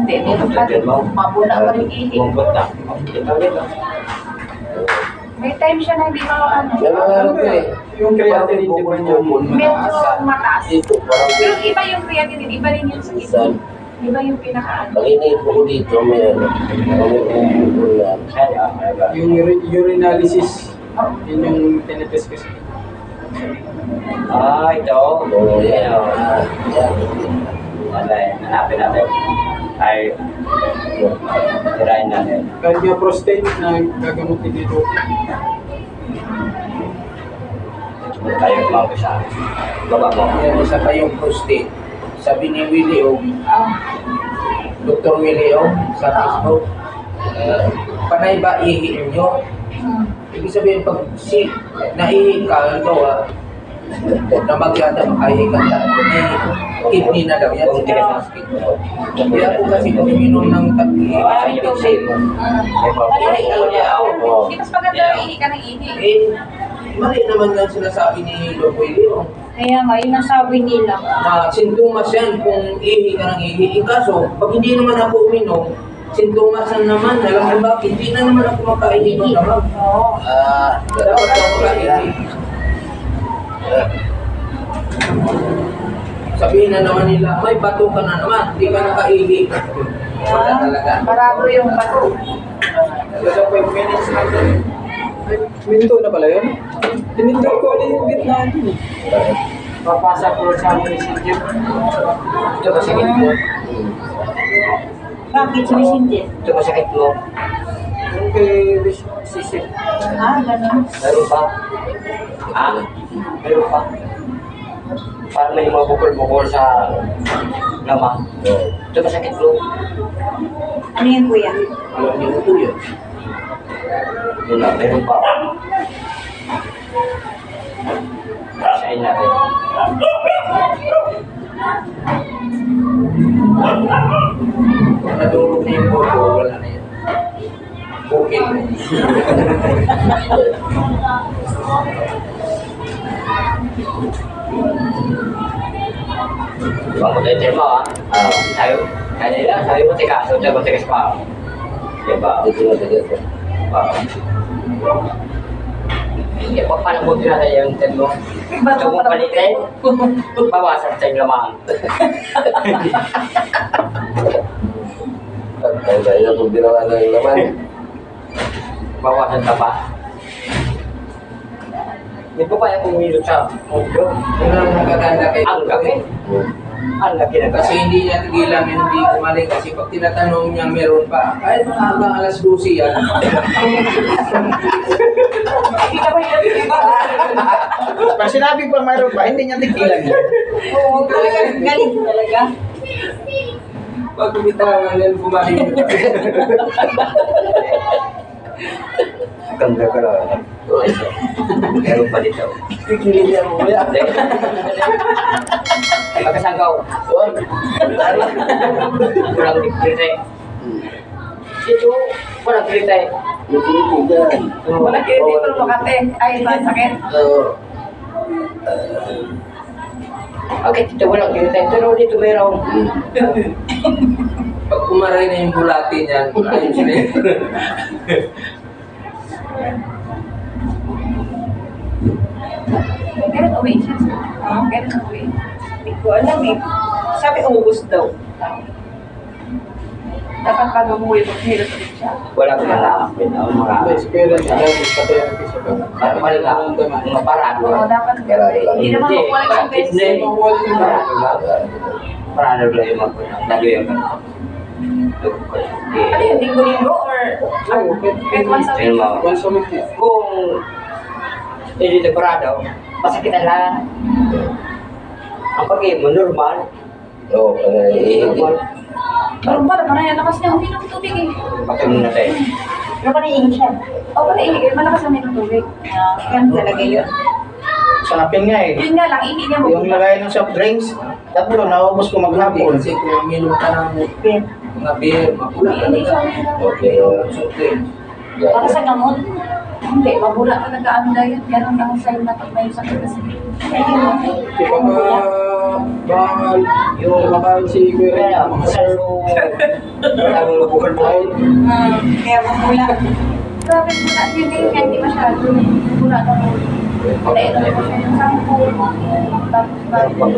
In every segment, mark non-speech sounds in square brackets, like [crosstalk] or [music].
Hindi, meron pa rin. Mabula pa rin ihi. May time siya na hindi ko ano. Ano ko eh. Yung creatinine ba niya? Medyo mataas. Pero iba yung creatinine, iba rin yung sa? Iba yung pinaka Pag iniipo ko dito, may ano. Yung uri- urinalysis, yun yung tinitest ko siya. Ah, ito. Oo, yan. Yan, oh. Yan. Okay, hanapin natin. Ay, tirahin natin. Kahit nga prostate na gagamutin dito. Tayo mag-isa. Baba mo. Yan, isa pa yung prostate. Sabi ni Willie O, Dr. Willie O, sa Facebook, eh, panay ba ihi nyo? Ibig sabihin, pag si, naihi ka, ito ah, na magyata makahihi ka na, may kidney na daw yan. Kung tigas na. Kaya ako kasi kung uminom ng tagi, ay, Ay, papa. Oo. Hindi mas maganda yung ihi ka ng ihi. eh, mali naman yan sinasabi ni Dr. Willie O. Kaya nga, yun ang sabi nila. na sintomas yan kung ihi ka ng ihi. Eh, kaso, pag hindi naman ako uminom, sintomasan naman, alam mo ba, hindi na naman ako makaihi ng lamang. Oo. Ah, Dapat ako makaihi. Sabihin na naman nila, may bato ka na naman, hindi ka nakaihi. Wala talaga. Parado yung bato. Talaga 5 minutes na ito. Minto na pala yun? Pininto ko ulit yung gitna dun eh. Papasa ko sa amin si Jim. Ito masakit mo. Bakit sumisindi? Ito masakit mo. Yung kay Sisi. Ah, ganun. Meron pa. Ah, meron pa. Parang may mga bukol-bukol sa laman. Ito masakit mo. Ano yan, kuya? Alam niyo ito yun. Yun na, meron pa. Sain natin. Nadurog na yung bobo, wala na yan. Bukil. Bang [laughs] ko tayo mo ah. Ah, tayo. Kaya nila, sabi mo. So, tayo mo tigas pa. Diba? dito na dito. Ah. Hindi pa paano mo tinatay yung ten mo? Gusto mo palitin? Bawasan sa yung lamang. At tayo tayo na kung ginawa na yung laman. Bawasan ka pa. Hindi ko kaya pumilot sa mundo. Yun ang nagaganda kay Ang laki. Ang laki na Kasi hindi niya tigilan, hindi kumaling. Kasi pag tinatanong niya meron pa, kahit mga hanggang alas 12 yan. Hindi ka ba yung iba? Pag sinabi ko mayroon ba, hindi niya tigilan. Oo, galing galing talaga. Pag kumitangan yan, bumalik. [laughs] Ganda ka lang. Meron pa dito. Kikilin mo ya. Hindi. Pagkasanggaw. Doon. Kulang kilitay. Dito, walang kilitay. Yung kinikigan. Wala kayo dito Makate. Ay, ba, sakit. Oo. Okay, dito walang kilitay. Pero dito meron. Pag kumaray na yung bulati niyan, ayun sila [laughs] yun. Kailan uwi siya? Ah, kailan uwi? Hindi ko alam eh. Sabi, August daw. Dapat pag umuwi, maghirap ulit siya. Walang malapit ang mga... May experience siya dahil sa therapy siya ba? Ano malala? Mga parado. Oo, dapat ganun. Hindi naman makuha yung Hindi. bensin. Parado lang. Parado lang yung mga Lalo yung Ano yun, linggo-linggo or Oo, once a eh. Hindi na parado, masakit na lang. Ang pag-game mo, normal. Oo, ano, Normal. Meron ba naman yan? Lakas niya, uminom ng tubig eh. Bakit mo natin? Pero pa naiingit siya. O, pa naiingit. Malakas naman ng tubig. Yan talaga yun. Sa akin nga eh. Yun nga lang, ihi niya mo. Yung lagay ng soft drinks, tatlo, naubos ko maghapon. Kasi kung uminom ka ng mga beer, mapula ka Hindi siya na. uminom. Okay. Okay. Para sa gamot. Hindi, mabula talaga ang diet. Yan ang ang sign na may sakit kasi. Di ba ba Bakal. Yung bakal si Kuya mga sir. Wala mo bukol-bukol. Hmm, kaya mamula. Grabe mula. Hindi hindi masyado. Mula na mo. Wala ito na siya yung sampo. Tapos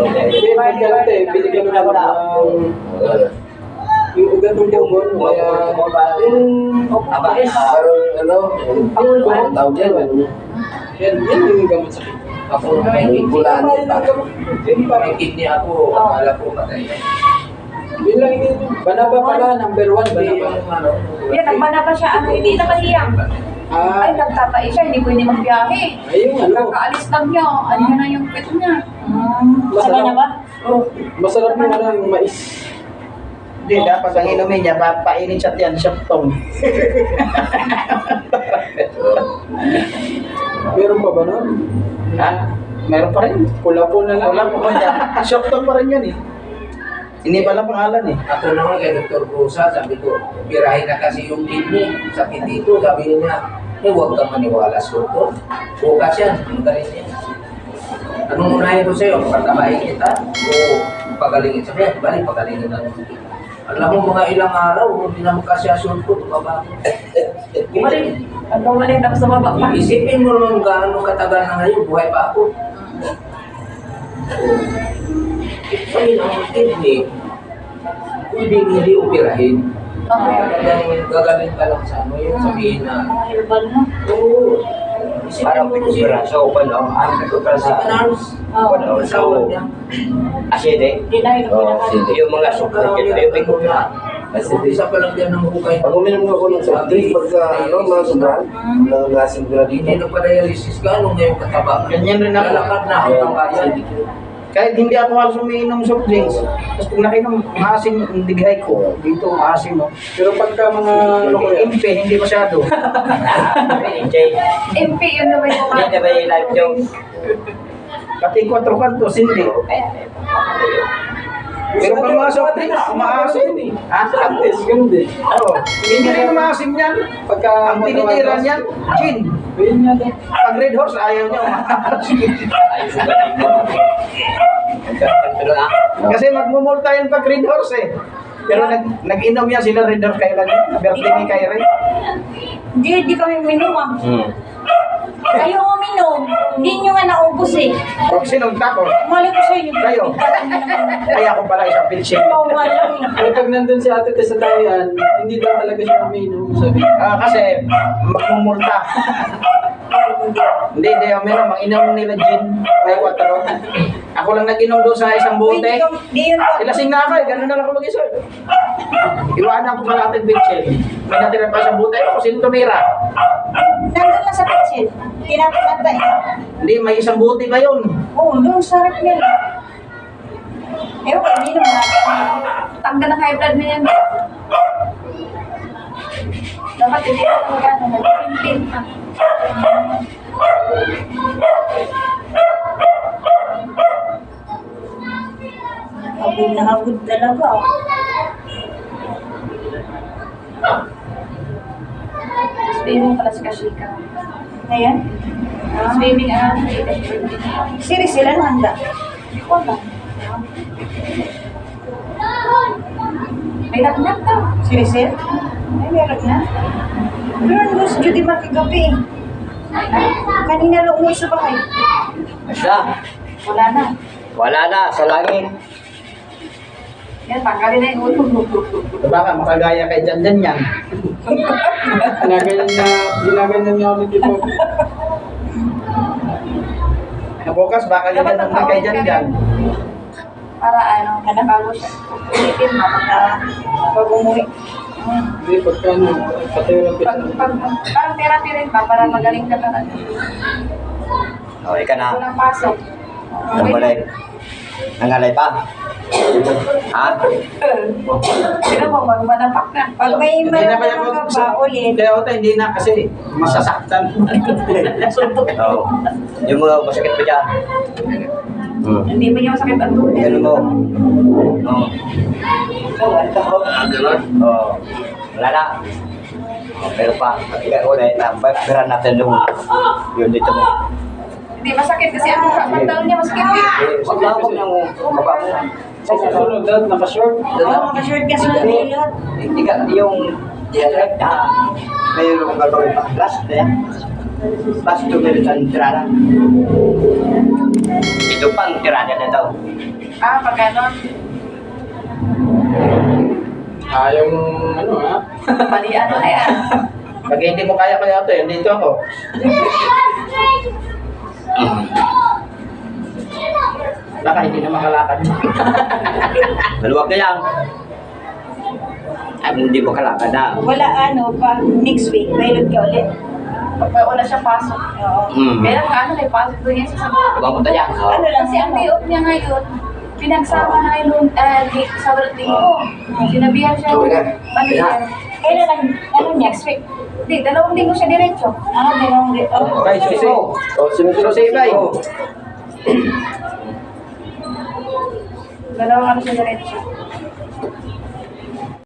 eh, binigyan mo na na. Yung ugat ng bubon. Kaya yung Aba, Parang ano, ang tawag yan, ano? yan, yan yung gamot sa Ako may kidney. Bulan. Parang kidney ako. Akala ko patay na. Yun lang yun. Banaba pala, number one, banaba. ano. Yan, nagbana pa siya. Ano, hindi nakahiyang. Ah, Ay, nagtatai siya. Hindi pwede magbiyahe. ay yung ano. Kakaalis lang niya. Ano na yung pet niya. Masarap. na ba? Oh. Masarap ano, yung mais. Hindi, dapat ang inumin niya, papainit siya yan, siya tong. [laughs] Meron pa ba nun? Ha? Meron pa rin. Pula po na lang. Pa man yan. [laughs] Shock tong pa rin yan eh. Hindi pala pangalan eh. Ako naman kay Dr. Rosa, sabi ko, pirahin na kasi yung kidney. Sakit dito, sabi niya, eh huwag kang maniwala sa doktor. Bukas yan, magaling yan. Anong unahin ko sa'yo? Pagkabain kita o pagalingin? Sabi niya, balik, pagalingin lang. Alam mo, mga ilang araw, hindi na magkasyasun ko, tumaba ko. [laughs] Gumaling. Ang gumaling tapos sa baba pa. Isipin mo naman gaano katagal na ngayon, buhay pa ako. Sabi ng kidney, hindi hindi operahin. Okay. Gagaling, gagaling ka lang sa ano, yung sabihin na, Mga herbal na. oo, Parang pagkupiraso ko no? Ang pagkupiraso. si Canals, Oo. Ano, asawa so, niya. aside. Na. Oo. Yung mga sukar, yung yung yung na. Isa pa lang yan ng hukay. Pag uminom ako ng soft drink, pagka ano, mga sobrang, nangangasin ko na dito. Hindi nagpa-dialysis ka, anong ngayon kataba? Ganyan rin ako. Lalakad na ako ng bayan. Kahit hindi ako halos umiinom soft drinks. Tapos pag nakinom, maasim ang dighay ko. Dito, maasim mo. Pero pagka mga ano ko Impe, hindi masyado. MP yun naman yung yan na ba yung live yung Pati 4 kantos, hindi. Pero pag mga soft drinks, maasim. Ha? Antes, ganun din. Oo. Hindi rin maasim yan. Pagka Ang tinitira niyan, gin. Yun nga din. Pag red horse, ayaw niya umaasim. [laughs] ah, Kasi magmumulta yun pag red horse eh. Pero nag, nag-inom yan sila red horse kailan yun. Birthday ni Kyrie. Hindi, hindi kami uminom ah. Hmm. Kayo uminom. Hindi nyo nga naubos eh. Pag sinong tapos, Mali ko sa inyo. Kayo. kaya ko pala isang pilsin. Ikaw nga lang eh. Pero pag nandun si ate Tess sa tayan, hindi daw talaga siya umiinom. Sabi, Ah, kasi magmumulta. hindi, hindi. Meron, mag-inom nila gin. Ay, watero. Ako lang nag-inom doon sa isang bote. Pa. Ilasing na ako eh, ganun na lang ako mag-isa. Iwanan ko pala ating bitchin. May natira pa sa bote. Ako, sino tumira? Nandun lang sa kitchen. Tinapalata eh. Hindi, may isang bote pa yun. Oo, doon sarap niya. Ewan ko, hindi naman natin. Tanggal ng high blood mo yan. Dapat hindi na gano'n. Nagpintin Habog na habog talaga. Swimming pala si Kashika. Ayan. Swimming ah. Siri sila no handa. Wala. May lagnat daw. Siri sir? Ay, meron na. Meron gusto Judy makagabi. Kanina lang umuwi sa bahay. basta. Wala na. Wala na, sa langit. Yan, tanggalin na yung ulo. Baka makagaya kay Jan Jan yan. ginaganyan na, ginaganyan niya ako dito. Na bukas, baka Dapat ganyan naman kay Jan Jan. Para ano, nanabago siya. Ulitin mo pagka pag umuwi. Hindi, pagka ano, pa-therapy. Pag, pag, parang therapy rin pa, para magaling ka talaga. O, ika na. Walang pasok. Ang balay. Nangalay pa. Ha? Sino mo, magmanapak na. Pag may Hindi na ba yan ka mag- ba ulit, Kaya ota, hindi na kasi masasaktan. [laughs] Oo. Yung mga masakit pa dyan. Hmm. hindi mo niya masakit ang dulo. Ganun mo. Oo. Ah, gano'n? Oo. Wala na. Oh, pero pa, ikaw ko na, nabagkaran natin yung, yung dito mo. Hindi, masakit kasi ang mukha. Pantalon niya masakit. eh. Huwag na, huwag na. Baba mo. Sa susunod, dahil naka-short. Oo, makashort kasi ng ilot. Hindi ka, yung dialect na mayroon kang gagawin pa. Plus, kaya. Plus, two minutes ang tirada. Ito pang tirada na daw. Ah, pag ganon. Ah, yung ano ha? Pali ano na yan. Pag hindi mo kaya kaya ito, dito ako. Baka hindi na makalakad. [laughs] Maluwag na yan. Ay, hindi mo kalakad na. Wala ano, pa next week, mailot ka ulit. Pagpauna siya pasok. Oo. Mm. Meron ka ano, may pasok doon yan sa. Huwag mo tayo. Ano lang si ang day off niya ngayon, pinagsama na ngayon uh, di, sa linggo. Sinabihan siya, ano yan? Kailan lang, ano next week? Hindi, dalawang linggo siya diretso. Ah, dalawang linggo. Oh, Okay, susi. Oh, sinusunod Susi, bay. Dalawang ano siya diretso.